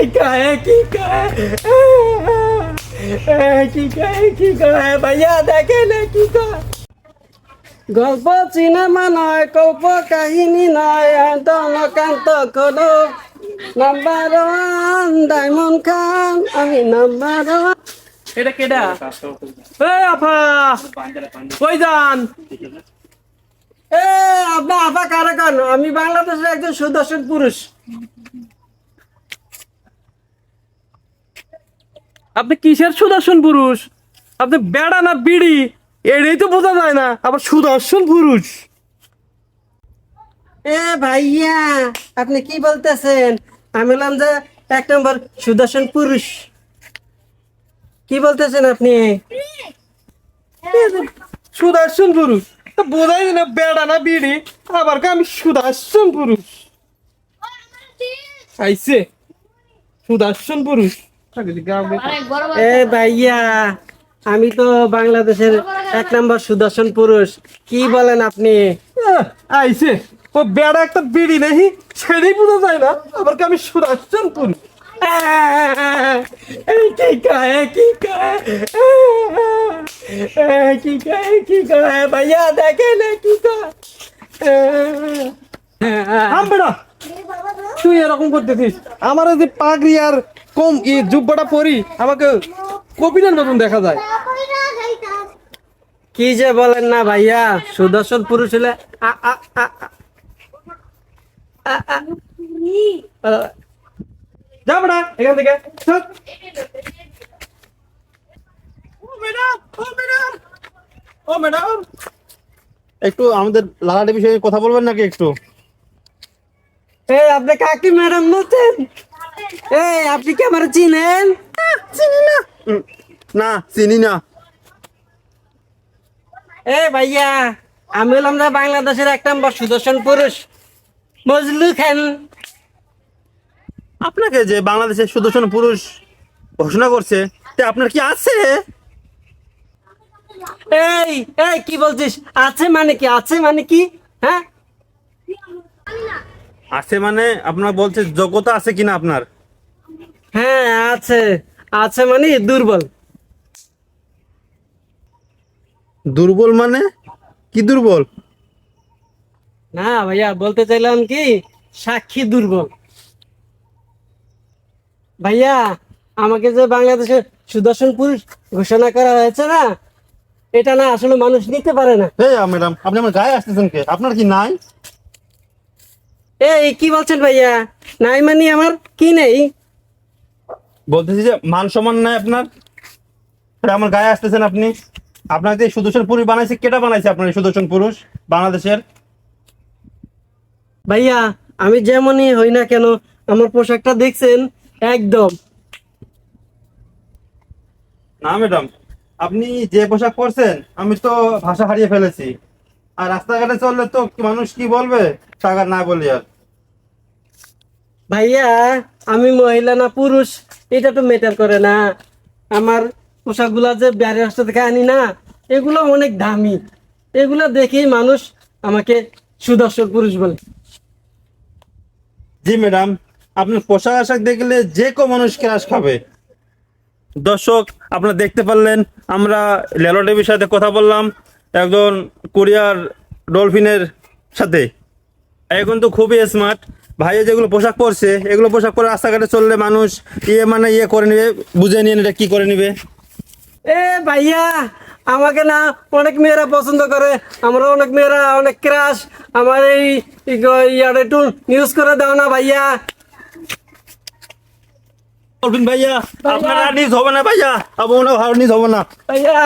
কি কয় কি কয় কি কয় কি কয় ভাইয়া দেখেন কি কয় গল্প সিনেমা নয় কল্প কাহিনী নয় দনকান্ত কোনো নাম্বার ওয়ান ডায়মন্ড খান আমি নাম্বার ওয়ান এটা কেডা? এই আফা কই যান? এ আপনা আফা কারা কান? আমি বাংলাদেশের একজন সুদর্শন পুরুষ। আপনি কিসের সুদর্শন পুরুষ? আপনি বেড়া না বিড়ি? এটাই তো বোঝা যায় না, আবার সুদর্শন পুরুষ। এ ভাইয়া, আপনি কি বলতেছেন? আমি বললাম যে এক নম্বর সুদর্শন পুরুষ। কি বলতেছেন আপনি? সুদর্শন পুরুষ। বোঝাই না বেড়া না বিড়ি, আবার আমি সুদর্শন পুরুষ। আইছে। সুদর্শন পুরুষ। এ ভাইয়া আমি তো বাংলাদেশের এক নম্বর সুদর্শন পুরুষ। কি বলেন আপনি? আইছে। ও বেড়া একটা বিড়ি নেই সেটাই বোঝা যায় না। আবার কি আমি সুদর্শন পুরুষ? এই কি কয় কি কয়? কি কয় কি কয়? ভাইয়া দেখেন কি কয়? বেড়া। তুই এরকম করতেছিস। আমার যে পাগড়ি আর কম ই জুব্বাটা পরি আমাকে কপিলের মতন দেখা যায়। কি যে বলেন না ভাইয়া সুদর্শন পুরুষ হলে আ, আ, আ, আ। আ, আ। আ, যা বেড়া এখান থেকে ও ম্যাডাম একটু আমাদের লালাটি বিষয়ে কথা বলবেন নাকি একটু? এই আপনি কাকি ম্যাডাম নতেন? এই আপনি কি আমার চিনেন? চিনি না। না চিনি না। এ ভাইয়া আমি হলাম যে বাংলাদেশের এক নম্বর সুদর্শন পুরুষ মজলু খান। আপনাকে যে বাংলাদেশের সুদর্শন পুরুষ ঘোষণা করছে তে আপনার কি আছে? এই এই কি বলছিস? আছে মানে কি? আছে মানে কি? হ্যাঁ? আছে মানে আপনার বলছে যোগ্যতা আছে কিনা আপনার? হ্যাঁ আছে। আছে মানে দুর্বল। দুর্বল মানে? কি দুর্বল? না ভাইয়া বলতে চাইলাম কি সাক্ষী দুর্বল। ভাইয়া আমাকে যে বাংলাদেশের সুদর্শন পুরুষ ঘোষণা করা হয়েছে না এটা না আসলে মানুষ নিতে পারে না। এই ম্যাডাম আপনি আমার গায়ে আসতেছেন কে? আপনার কি নাই? এই কি বলছেন ভাইয়া? নাই মানে আমার কি নেই? বলতেছি যে মান সম্মান নাই আপনার? এটা আমার গায়ে আসতেছেন আপনি। আপনার যে সুদর্শন পুরুষ বানাইছে কেটা বানাইছে আপনার এই সুদর্শন পুরুষ বাংলাদেশের? ভাইয়া আমি যেমনই হই না কেন আমার পোশাকটা দেখছেন একদম। না ম্যাডাম আপনি যে পোশাক পরছেন আমি তো ভাষা হারিয়ে ফেলেছি। আর রাস্তাঘাটে চললে তো মানুষ কি বলবে? টাকা না বলি আর। ভাইয়া, আমি মহিলা না পুরুষ, এটা তো ম্যাটার করে না। আমার পোশাকগুলা যে ব্যারের রাস্তা থেকে আনি না, এগুলো অনেক দামি। এগুলো দেখেই মানুষ আমাকে সুদর্শন পুরুষ বলে। জি ম্যাডাম আপনার পোশাক আশাক দেখলে যে কেউ মানুষ ক্রাশ খাবে। দর্শক, আপনারা দেখতে পারলেন, আমরা লেলো টিভির সাথে কথা বললাম, একজন কোরিয়ার ডলফিনের সাথে। এখন তো খুবই স্মার্ট ভাইয়ে যেগুলো পোশাক পরছে এগুলো পোশাক পরে রাস্তাঘাটে চললে মানুষ ইয়ে মানে ইয়ে করে নিবে বুঝে নিয়ে এটা কি করে নিবে? এ ভাইয়া আমাকে না অনেক মেয়েরা পছন্দ করে আমরা অনেক মেয়েরা অনেক ক্রাশ আমার এই ইয়ার একটু নিউজ করে দাও না ভাইয়া। ভাইয়া আপনার নিজ হবে না ভাইয়া আপনার নিজ হবে না। ভাইয়া